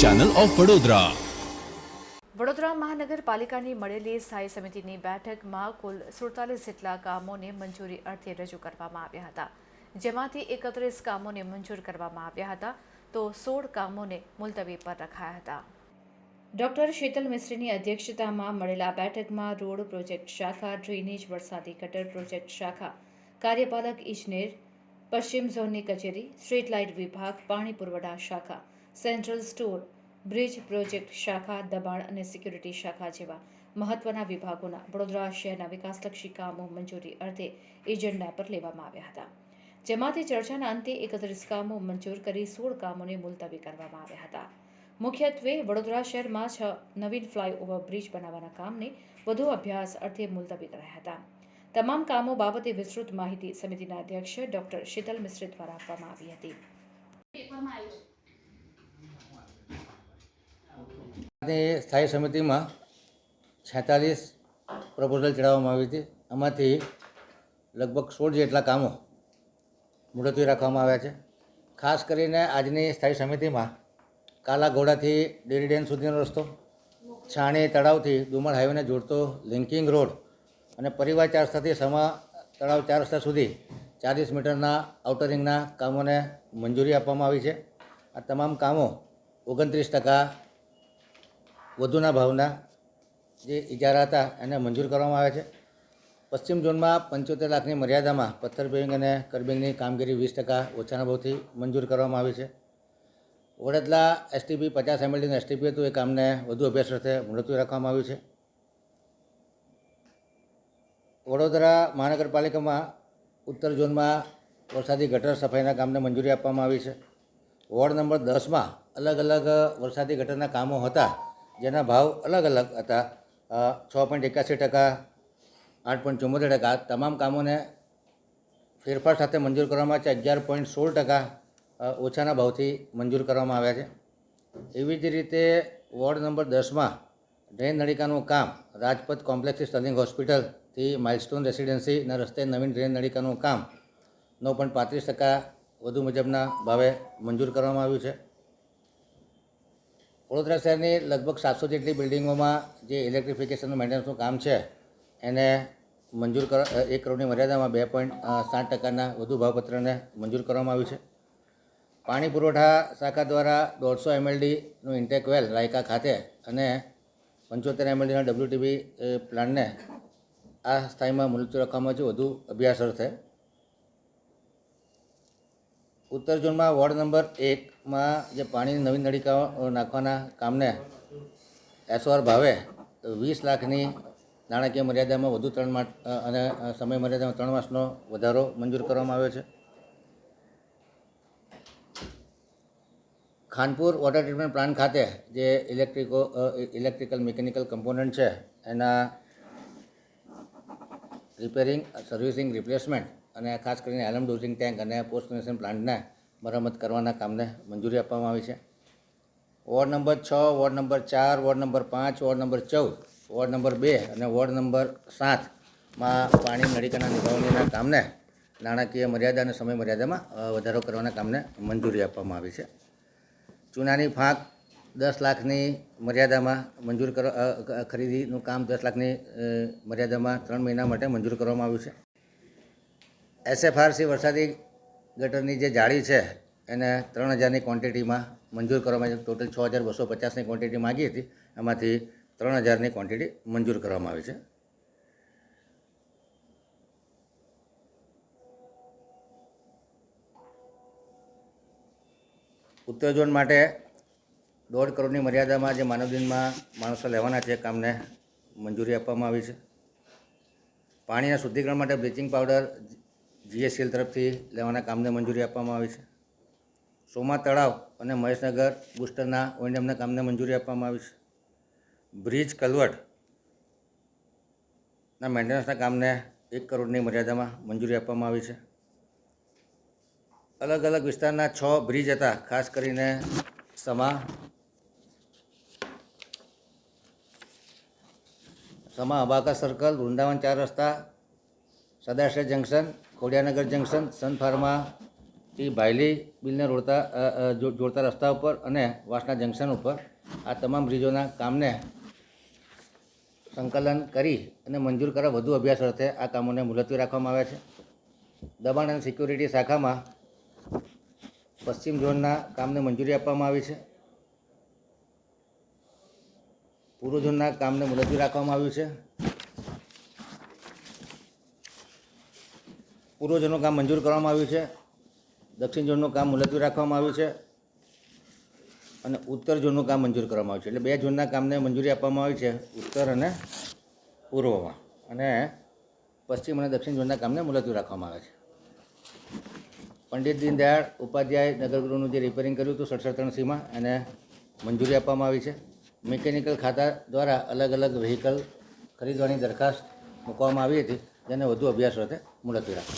Channel of Vadodara Vadodara મહાનગરપાલિકાની મળેલી સ્થાયી સમિતિની બેઠકમાં કુલ સુડતાલીસ જેટલા કામોને મંજૂરી અર્થે રજૂ કરવામાં આવ્યા હતા. જેમાંથી એકત્રીસ કામોને મંજૂર કરવામાં આવ્યા હતા તો સોળ કામોને મુલતવી પર રખાયા હતા. ડોક્ટર શીતલ મિસ્ત્રીની અધ્યક્ષતામાં મળેલા બેઠકમાં રોડ પ્રોજેક્ટ શાખા, ડ્રેનેજ વરસાદી ગટર પ્રોજેક્ટ શાખા, કાર્યપાલક ઇજનેર પશ્ચિમ ઝોનની કચેરી, સ્ટ્રીટ લાઇટ વિભાગ, પાણી પુરવઠા શાખા, સેન્ટ્રલ સ્ટોર બ્રિજ પ્રોજેક્ટ શાખા, દબાણ અને સિક્યુરિટી શાખા જેવા મહત્વના વિભાગોના વડોદરા શહેરના વિકાસલક્ષી કામો મંજૂરી અર્થે એજન્ડા પર લેવામાં આવ્યા હતા. જેમાંથી ચર્ચાના અંતે એકત્રીસ કામો મંજૂર કરી સોળ કામોને મુલતવી કરવામાં આવ્યા હતા. મુખ્યત્વે વડોદરા શહેરમાં છ નવીન ફ્લાયઓવર બ્રિજ બનાવવાના કામને વધુ અભ્યાસ અર્થે મુલતવી કરાયા હતા. તમામ કામો બાબતે વિસ્તૃત માહિતી સમિતિના અધ્યક્ષ ડોક્ટર શીતલ મિશ્રી દ્વારા આપવામાં આવી હતી. ની સ્થાયી સમિતિમાં છેતાલીસ પ્રપોઝલ ચડાવવામાં આવી હતી આમાંથી લગભગ સોળ જેટલા કામો મુલતવી રાખવામાં આવ્યા છે. ખાસ કરીને આજની સ્થાયી સમિતિમાં કાલાઘોડાથી ડેરી ડેમ સુધીનો રસ્તો, છાણી તળાવથી ડુમર હાઈવેને જોડતો લિંકિંગ રોડ અને પરિવાર ચાર રસ્તાથી સમા તળાવ ચાર રસ્તા સુધી ચાલીસ મીટરના આઉટરિંગના કામોને મંજૂરી આપવામાં આવી છે. આ તમામ કામો ઓગણત્રીસ ટકા વધુના ભાવના જે ઇજારા હતા એને મંજૂર કરવામાં આવે છે. પશ્ચિમ ઝોનમાં પંચોતેર લાખની મર્યાદામાં પથ્થર પેવિંગ અને કરબિંગની કામગીરી વીસ ટકા ઓછાના ભાવથી મંજૂર કરવામાં આવી છે. વડોદરા એસટીપી પચાસ એમએલડીનું એસટીપી હતું, એ કામને વધુ અભ્યાસ અર્થે મુલતવી રાખવામાં આવ્યું છે. વડોદરા મહાનગરપાલિકામાં ઉત્તર ઝોનમાં વરસાદી ગટર સફાઈના કામને મંજૂરી આપવામાં આવી છે. વોર્ડ નંબર દસમાં અલગ અલગ વરસાદી ગટરના કામો હતા. જેના ભાવ અલગ અલગ હતા. છ પોઈન્ટ એકાસી ટકા, આઠ પોઈન્ટ ચુંમોતેર ટકા, તમામ કામોને ફેરફાર સાથે મંજૂર કરવામાં છે. અગિયાર પોઈન્ટ સોળ ટકા ઓછાના ભાવથી મંજૂર કરવામાં આવ્યા છે. એવી જ રીતે વોર્ડ નંબર દસમાં ડ્રેન નળિકાનું કામ, રાજપથ કોમ્પ્લેક્સથી સ્ટર્લિંગ હોસ્પિટલથી માઇલસ્ટોન રેસિડેન્સીના રસ્તે નવીન ડ્રેન નળિકાનું કામ, નવ પોઈન્ટ પાંત્રીસ ટકા વધુ મુજબના ભાવે મંજૂર કરવામાં આવ્યું છે. વડોદરા શહેરની લગભગ સાતસો જેટલી બિલ્ડિંગોમાં જે ઇલેક્ટ્રિફિકેશનનું મેન્ટેનન્સનું કામ છે, એને મંજૂર કર એક કરોડની મર્યાદામાં બે પોઈન્ટ સાત ટકાના વધુ ભાવપત્રને મંજૂર કરવામાં આવ્યું છે. પાણી પુરવઠા શાખા દ્વારા દોઢસો એમએલડીનું ઇન્ટેક વેલ રાયકા ખાતે અને પંચોતેર એમએલડીના ડબલ્યુટીબી પ્લાન્ટને આ સ્થાયીમાં મુલતવી રાખવામાં છે. વધુ અભ્યાસ અર્થે ઉત્તર ઝોનમાં વોર્ડ નંબર એકમાં જે પાણીની નવી નળિકાઓ નાખવાના કામને એસઓઆર ભાવે વીસ લાખની નાણાકીય મર્યાદામાં વધુ ત્રણ માસ અને સમય મર્યાદામાં ત્રણ માસનો વધારો મંજૂર કરવામાં આવ્યો છે. ખાનપુર વોટર ટ્રીટમેન્ટ પ્લાન્ટ ખાતે જે ઇલેક્ટ્રિકો ઇલેક્ટ્રિકલ મિકેનિકલ કમ્પોનન્ટ છે, એના રિપેરિંગ સર્વિસિંગ રિપ્લેસમેન્ટ અને ખાસ કરીને એલમ ડોઝિંગ ટેન્ક અને પોસ્ટ કનેક્શન પ્લાન્ટને મરામત કરવાના કામને મંજૂરી આપવામાં આવી છે. વોર્ડ નંબર છ, વોર્ડ નંબર ચાર, વોર્ડ નંબર પાંચ, વોર્ડ નંબર ચૌદ, વોર્ડ નંબર બે અને વોર્ડ નંબર સાતમાં પાણી નળિકાના નિભાવણીના કામને નાણાકીય મર્યાદા અને સમય મર્યાદામાં વધારો કરવાના કામને મંજૂરી આપવામાં આવી છે. ચૂનાની ફાંક દસ લાખની મર્યાદામાં મંજૂર કરવા ખરીદીનું કામ દસ લાખની મર્યાદામાં ત્રણ મહિના માટે મંજૂર કરવામાં આવ્યું છે. એસએફઆરસી વરસાદી ગટરની જે જાળી છે, એને ત્રણ હજારની ક્વોન્ટિટીમાં મંજૂર કરવામાં આવી ટોટલ છ હજાર બસો પચાસની ક્વોન્ટિટી માગી હતી. એમાંથી ત્રણ હજારની ક્વોન્ટિટી મંજૂર કરવામાં આવી છે. ઉત્તર ઝોન માટે દોઢ કરોડની મર્યાદામાં જે માનવદિનમાં માણસો લેવાના છે કામને મંજૂરી આપવામાં આવી છે. પાણીના શુદ્ધિકરણ માટે બ્લીચિંગ પાવડર જીએસસીએલ તરફથી લેવાના કામને મંજૂરી આપવામાં આવી છે. સોમા તળાવ અને મહેશનગર બુસ્ટરના ઓએનએમના કામને મંજૂરી આપવામાં આવી છે. બ્રિજ કલવર્ટના મેન્ટેનન્સના કામને એક કરોડની મર્યાદામાં મંજૂરી આપવામાં આવી છે. અલગ અલગ વિસ્તારના છ બ્રિજ હતા, ખાસ કરીને સમા સમા અબાકા સર્કલ, વૃંદાવન ચાર રસ્તા, સદાશય junction Khodiyanagar junction, Sun Pharma એ ભાયલી બિલને રોડતા જોડતા રસ્તા ઉપર અને વાસના જંકશન ઉપર આ તમામ બ્રિજોના કામને સંકલન કરી અને મંજૂર કરવા વધુ અભ્યાસ અર્થે આ કામોને મુલતવી રાખવામાં આવ્યા છે. દબાણ અને સિક્યુરિટી શાખામાં પશ્ચિમ ઝોનના કામને મંજૂરી આપવામાં આવી છે. પૂર્વ ઝોનના કામને મુલતવી રાખવામાં આવ્યું છે. પૂર્વ ઝોનનું કામ મંજૂર કરવામાં આવ્યું છે દક્ષિણ ઝોનનું કામ મુલતવી રાખવામાં આવ્યું છે અને ઉત્તર ઝોનનું કામ મંજૂર કરવામાં આવ્યું છે. એટલે બે ઝોનના કામને મંજૂરી આપવામાં આવી છે, ઉત્તર અને પૂર્વમાં. અને પશ્ચિમ અને દક્ષિણ ઝોનના કામને મુલતવી રાખવામાં આવે છે. પંડિત દીનદયાળ ઉપાધ્યાય નગરગૃહનું જે રિપેરિંગ કર્યું હતું સડસઠ ત્રણ સીમાં એને મંજૂરી આપવામાં આવી છે. મિકેનિકલ ખાતા દ્વારા અલગ અલગ વ્હીકલ ખરીદવાની દરખાસ્ત મૂકવામાં આવી હતી. તેને વધુ અભ્યાસ સાથે મુલતવી રાખો.